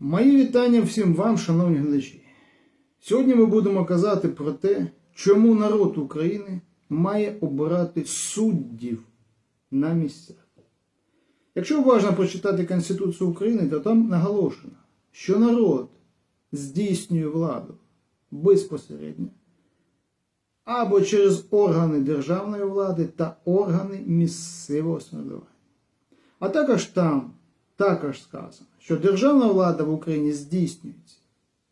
Мої вітання всім вам, шановні глядачі. Сьогодні ми будемо казати про те, чому народ України має обирати суддів на місцях. Якщо уважно прочитати Конституцію України, то там наголошено, що народ здійснює владу безпосередньо або через органи державної влади та органи місцевого самоврядування. А також там також сказано, що державна влада в Україні здійснюється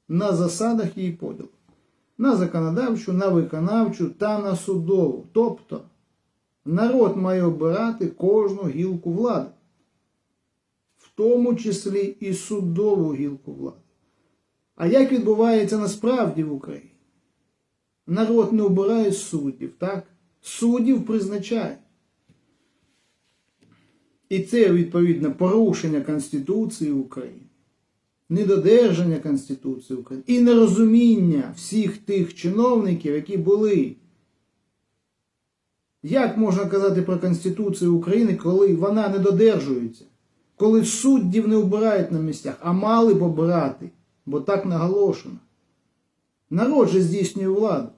на засадах її поділу. На законодавчу, на виконавчу та на судову. Тобто народ має обирати кожну гілку влади, в тому числі і судову гілку влади. А як відбувається насправді в Україні? Народ не обирає суддів, так? Суддів призначає. І це відповідно порушення Конституції України, недодержання Конституції України і нерозуміння всіх тих чиновників, які були. Як можна казати про Конституцію України, коли вона не додержується, коли суддів не обирають на місцях, а мали б обирати, бо так наголошено. Народ же здійснює владу.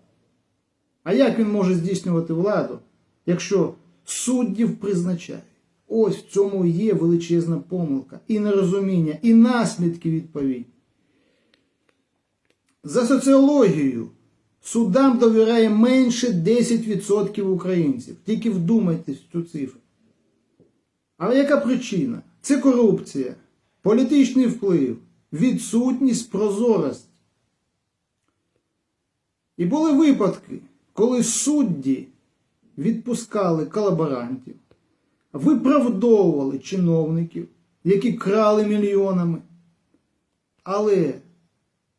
А як він може здійснювати владу, якщо суддів призначає? Ось в цьому є величезна помилка, і нерозуміння, і наслідки відповідні. За соціологією судам довіряє менше 10% українців. Тільки вдумайтесь в цю цифру. Але яка причина? Це корупція, політичний вплив, відсутність прозорості. І були випадки, коли судді відпускали колаборантів, виправдовували чиновників, які крали мільйонами, але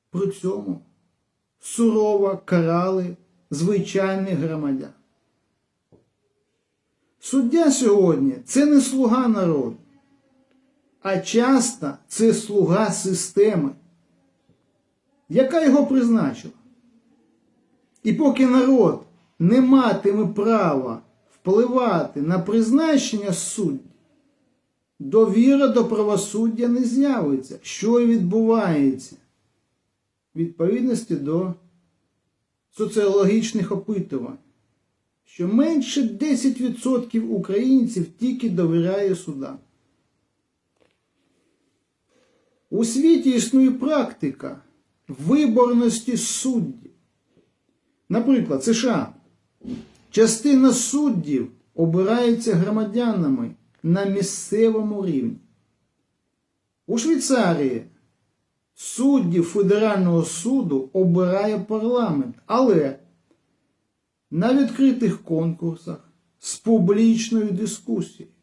при цьому сурово карали звичайних громадян. Суддя сьогодні це не слуга народу, а часто це слуга системи, яка його призначила. І поки народ не матиме права впливати на призначення суддів, довіра до правосуддя не з'явиться, що і відбувається відповідності до соціологічних опитувань, що менше 10% українців тільки довіряє судам. У світі існує практика виборності суддів. Наприклад, США. Частина суддів обирається громадянами на місцевому рівні. У Швейцарії суддів Федерального суду обирає парламент, але на відкритих конкурсах з публічною дискусією.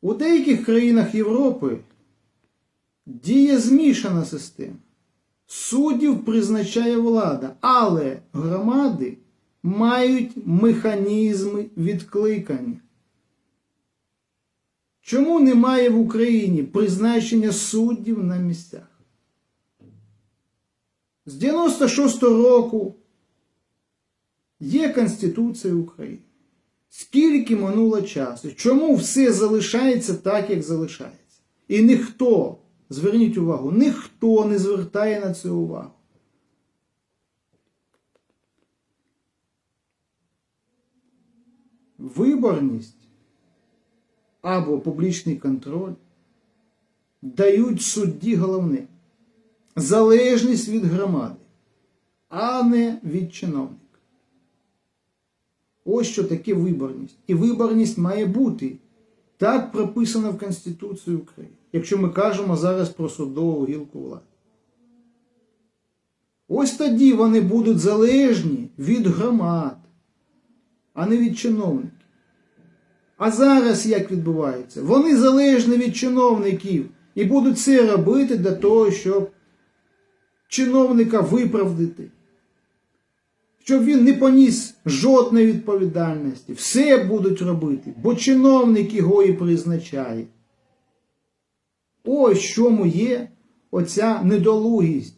У деяких країнах Європи діє змішана система. Суддів призначає влада, але громади мають механізми відкликання. Чому немає в Україні призначення суддів на місцях? З 96-го року є Конституція України. Скільки минуло часу? Чому все залишається так, як залишається? І ніхто, зверніть увагу, ніхто не звертає на це увагу. Виборність або публічний контроль дають судді головне залежність від громади, а не від чиновника. Ось що таке виборність. І виборність має бути. Так прописано в Конституції України, якщо ми кажемо зараз про судову гілку влади. Ось тоді вони будуть залежні від громад, а не від чиновників. А зараз як відбувається? Вони залежні від чиновників і будуть все робити для того, щоб чиновника виправдати, щоб він не поніс жодної відповідальності. Все будуть робити, бо чиновник його і призначає. Ось чому є оця недолугість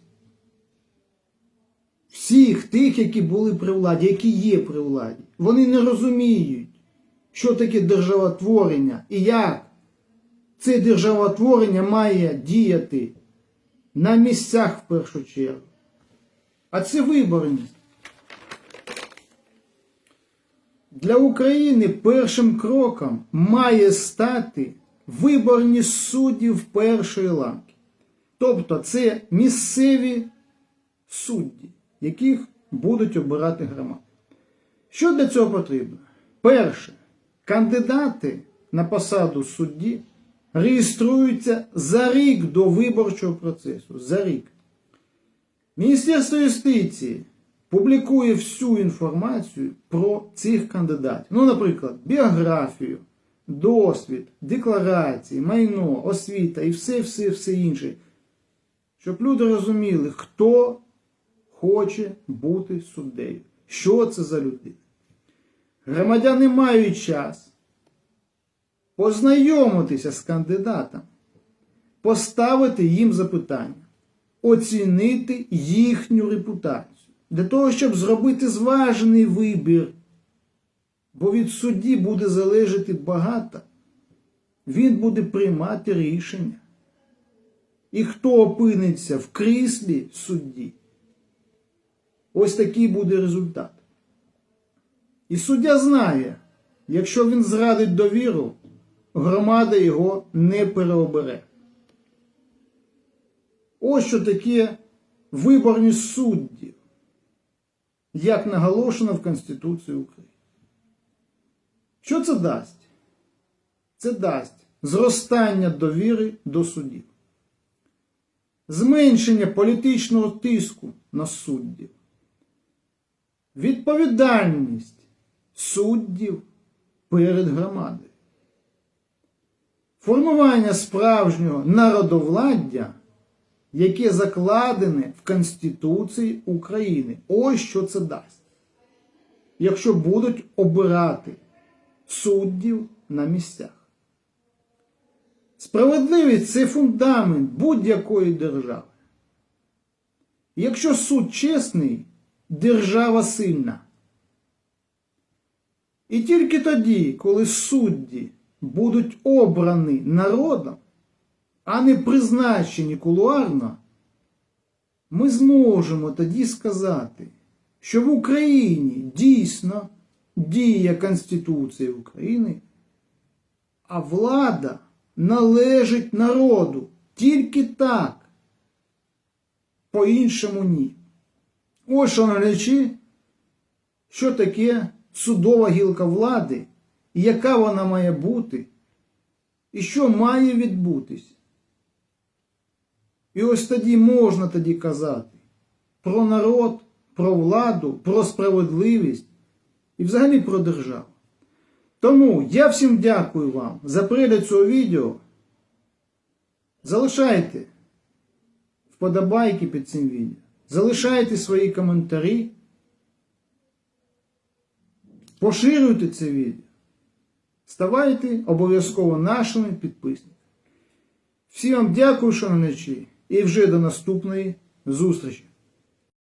всіх тих, які були при владі, які є при владі. Вони не розуміють, що таке державотворення і як Це державотворення має діяти на місцях в першу чергу. А це виборність. Для України першим кроком має стати виборність суддів першої ланки. Тобто це місцеві судді, яких будуть обирати громади. Що для цього потрібно? Перше, кандидати на посаду судді реєструються за рік до виборчого процесу. За рік. Міністерство юстиції публікує всю інформацію про цих кандидатів. Ну, наприклад, біографію, досвід, декларації, майно, освіта і все, все, все інше. Щоб люди розуміли, хто хоче бути суддею. Що це за людина? Громадяни мають час познайомитися з кандидатом, поставити їм запитання, оцінити їхню репутацію, для того, щоб зробити зважений вибір. Бо від судді буде залежати багато. Він буде приймати рішення. І хто опиниться в кріслі судді, ось такий буде результат. І суддя знає, якщо він зрадить довіру, громада його не переобере. Ось що таке виборність суддів, як наголошено в Конституції України. Що це дасть? Це дасть зростання довіри до суддів, зменшення політичного тиску на суддів, відповідальність суддів перед громадою, формування справжнього народовладдя, яке закладене в Конституції України. Ось що це дасть. Якщо будуть обирати суддів на місцях. Справедливість це фундамент будь-якої держави. Якщо суд чесний, держава сильна. І тільки тоді, коли судді будуть обрані народом, а не призначені кулуарно, ми зможемо тоді сказати, що в Україні дійсно діє Конституція України, а влада належить народу тільки так, по-іншому ні. Ось, шановні, що таке судова гілка влади, яка вона має бути, і що має відбутись. І ось тоді можна тоді казати про народ, про владу, про справедливість і взагалі про державу. Тому я всім дякую вам за перегляд цього відео. Залишайте вподобайки під цим відео. Залишайте свої коментарі. Поширюйте це відео. Ставайте обов'язково нашими підписниками. Всім вам дякую, шановничі, і вже до наступної зустрічі!